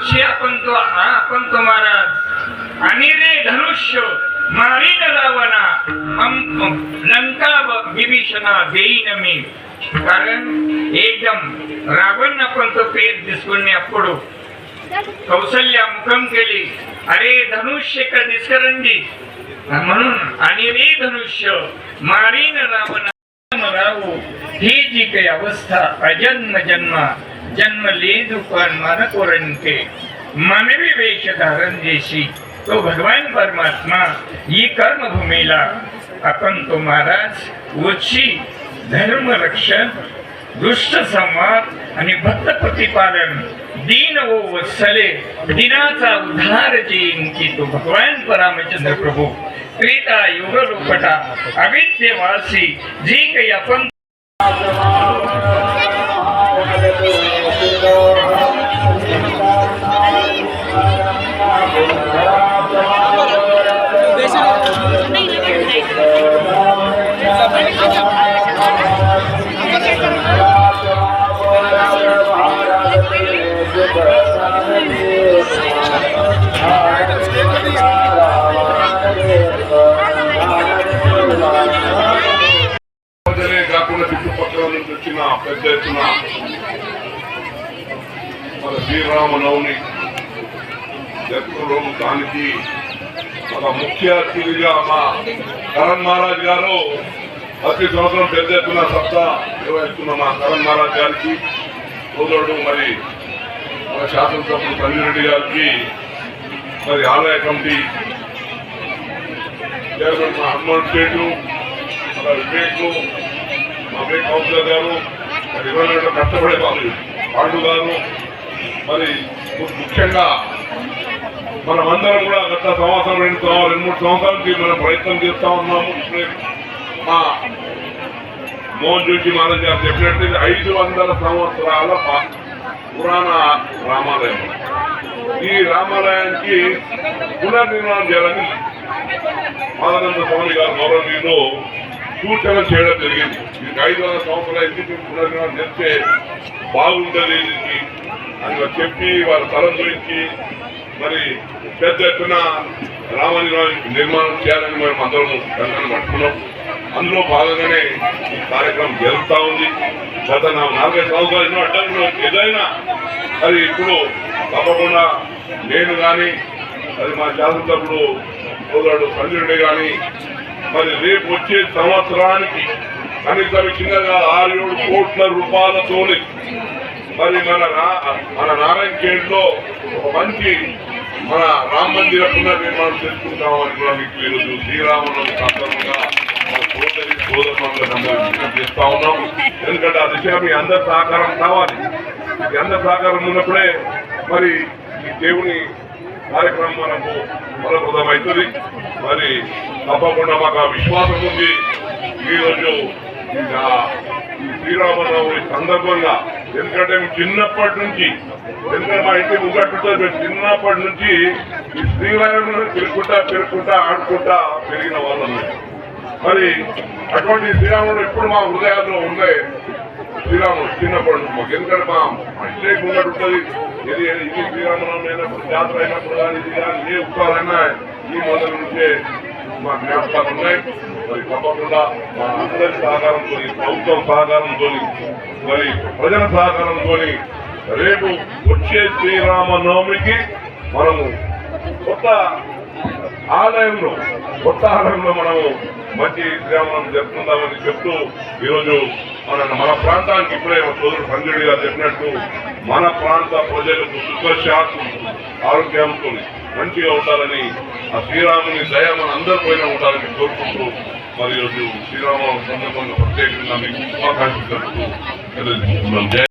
पक्षी आपण तो हा आपण तो महाराज. आणि रे धनुष्य मारी लावना लंका विभीषणा देईन मी. कारण एकदम रावण आपण तो पेट दिसकुने अपडू कौशल्या मुखम केली. अरे धनुष्य का दिसकरंदी म्हणून आणि रे धनुष्य मारीन रावण. राहू. ही जी काही अवस्था अजन्म जन्मा. जन्म ले पण मन कोरणके मानवी वेश धारण देशी तो भगवान परमात्मा ही कर्मभूमीला। आपण तो महाराज उची धर्म रक्षण दुष्ट संवाद आणि भक्त प्रतिपादन दीन ओ वत्सले दिनाचा उद्धार जेन की तो भगवान परामचंद्र प्रभू। त्रेता युग रूपटा अविद्यवासी जी काही आपण మన శ్రీరామనవమి జరుపుకోవడం దానికి ఒక ముఖ్య అతిథిగా మా కరణ్ మహారాజ్ గారు ప్రతి సంవత్సరం పెద్ద ఎత్తున సత్తా నిర్వహిస్తున్న మా కరణ్ మహారాజ్ గారికి సోదరుడు మరి మన శాసనసభ్యులు సంజయరెడ్డి గారికి మరి ఆలయ కమిటీ చైర్మన్ మా హనుమాన్ స్టేటు మన వివేక్ మా వివేక్ కౌన్సిలర్ గారు మరి ఇరవై కష్టపడే వాళ్ళు పాండు గారు మరి ముఖ్యంగా మనం అందరం కూడా గత సంవత్సరం రెండు రెండు మూడు సంవత్సరాలకి మనం ప్రయత్నం చేస్తా ఉన్నాము. మా మోహన్ జోషి మహారాజ్ గారు చెప్పినట్టు ఐదు వందల సంవత్సరాల పురాణ రామాలయం. ఈ రామాలయానికి పునర్నిర్మాణం చేయాలని మాదనంద స్వామి గారు గౌరవనీయులు సూచన చేయడం జరిగింది. ఇది ఐదు వందల సంవత్సరాల ఎందుకు పునర్నిర్మాణం చేస్తే బాగుంటుంది దీనికి అందులో చెప్పి వారి తరం గురించి మరి పెద్ద ఎత్తున రామ నిర్మాణం- నిర్మాణం చేయాలని మేము అందరం కంకణం పట్టుకున్నాం. అందులో భాగంగానే ఈ కార్యక్రమం జరుగుతూ ఉంది. గత నా- నాలుగైదు సంవత్సరాలు ఎన్నో అడ్డంకులు ఏదైనా అది ఇప్పుడు తప్పకుండా నేను కానీ అది మా శాసనసభ్యుడు సోదరుడు సంజయుడే కానీ మరి రేపు వచ్చే సంవత్సరానికి కనీసం చిన్నగా ఆరు ఏడు కోట్ల రూపాయలతోని మరి మన మన నారాయణ ఖేడ్లో ఒక మంచి మన రామ మందిర పునర్నిర్మాణం చేసుకుంటామని కూడా మీకు ఈరోజు శ్రీరామనవమి సందర్భంగా సోదరి సోదరులందరూ చేస్తా ఉన్నాం. ఎందుకంటే ఆ దిశగా మీ అందరి సహకారం కావాలి. మీ అందరి సహకారం ఉన్నప్పుడే మరి ఈ దేవుని కార్యక్రమం మనకు ఫలప్రదమవుతుంది మరి తప్పకుండా మాకు ఆ విశ్వాసం ఉంది. ఈరోజు ఈ శ్రీరామనవమి సందర్భంగా ఎందుకంటే మేము చిన్నప్పటి నుంచి ఎందుకంటే మా ఇంటి ముంగట్టుంటే మేము చిన్నప్పటి నుంచి ఈ శ్రీరాముని పెరుగుకుంటా పెరుగుకుంటా ఆడుకుంటా పెరిగిన వాళ్ళం మరి అటువంటి శ్రీరాముడు ఎప్పుడు మా హృదయాల్లో ఉండే శ్రీరాముడు చిన్నప్పటి నుంచి మాకు. ఎందుకంటే మా ఇంటి ముంగట ఉంటుంది ఇది ఇది శ్రీరామనవమి అయినప్పుడు జాతర అయినప్పుడు కానీ ఇది కానీ ఏ ఉత్సవాలైనా ఈ మొదల నుంచే మా జ్ఞాపకాలు ఉన్నాయి. మరి తప్పకుండా మా అందరి సహకారంతో ప్రభుత్వం సహకారంతో మరి ప్రజల సహకారంతో రేపు వచ్చే శ్రీరామనవమికి మనము కొత్త ఆలయంలో కొత్త ఆలయంలో మనము మంచి శ్రీరామనం జరుపుకుందామని చెప్తూ ఈరోజు మన మన ప్రాంతానికి ఇప్పుడే మా సోదరుడు గారు చెప్పినట్టు మన ప్రాంత ప్రజలకు సుఖశాంతి ఆరోగ్యంతో మంచిగా ఉండాలని ఆ శ్రీరాముని దయ మన అందరి పైన ఉండాలని కోరుకుంటూ మరి ఈరోజు శ్రీరామ సందర్భంగా ప్రత్యేకంగా మీకు శుభాకాంక్షలు తెలుపుతూ